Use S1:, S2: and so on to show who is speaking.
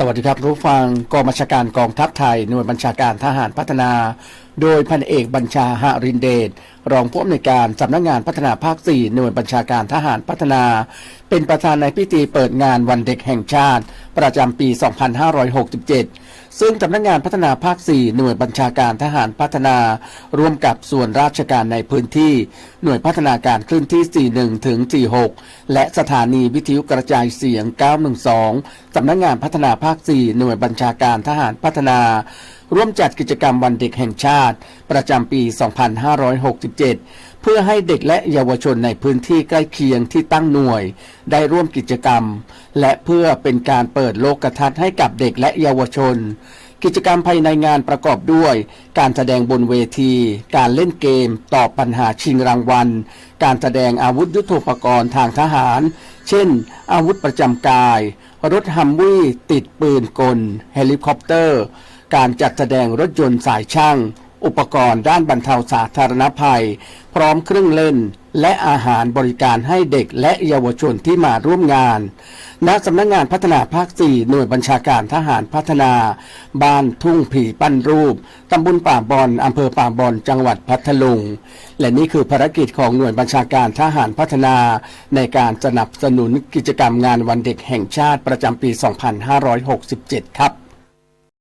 S1: สวัสดีครับ รู้ฟังกองบัญชาการกองทัพไทย หน่วยบัญชาการทหารพัฒนา โดยพันเอกบัญชาหารินเดชรองผู้อำนวยการสำนักงานพัฒนาภาค 4 หน่วยบัญชาการทหารพัฒนา เป็นประธานในพิธีเปิดงานวันเด็กแห่งชาติ ประจำปี 2567 ซึ่งสำนักงานพัฒนาภาค 4 หน่วยบัญชาการทหารพัฒนา ร่วมกับส่วนราชการในพื้นที่ หน่วยพัฒนาการคลื่นที่ 41 ถึง 46 และสถานีวิทยุกระจายเสียง 912 สำนักงานพัฒนาภาค 4 หน่วยบัญชาการทหารพัฒนา ร่วมจัดกิจกรรมวันเด็กแห่งชาติ ประจำปี 2567 เพื่อให้เด็กและเยาวชนในพื้นที่ใกล้เคียงที่ตั้งหน่วย ได้ร่วมกิจกรรม และเพื่อเป็นการเปิดโลกทัศน์ให้กับเด็กและเยาวชน กิจกรรมภายในงานประกอบด้วย การแสดงบนเวที การเล่นเกม ตอบปัญหาชิงรางวัล การแสดงอาวุธยุทโธปกรณ์ทางทหาร เช่น อาวุธประจำกาย รถฮัมวี่ติดปืนกล เฮลิคอปเตอร์ การจัดแสดงรถยนต์สายช่าง อุปกรณ์ด้านบรรเทาสาธารณภัย พร้อมเครื่องเล่น และอาหารบริการให้เด็กและเยาวชนที่มาร่วมงาน ณ สำนักงานพัฒนาภาค 4 หน่วยบัญชาการทหารพัฒนา บ้านทุ่งผีปั้นรูป ตำบลป่าบอนอำเภอป่าบอน จังหวัดพัทลุง และนี่คือภารกิจของหน่วยบัญชาการทหารพัฒนา ในการสนับสนุนกิจกรรมงานวันเด็กแห่งชาติประจำปี 2567 ครับ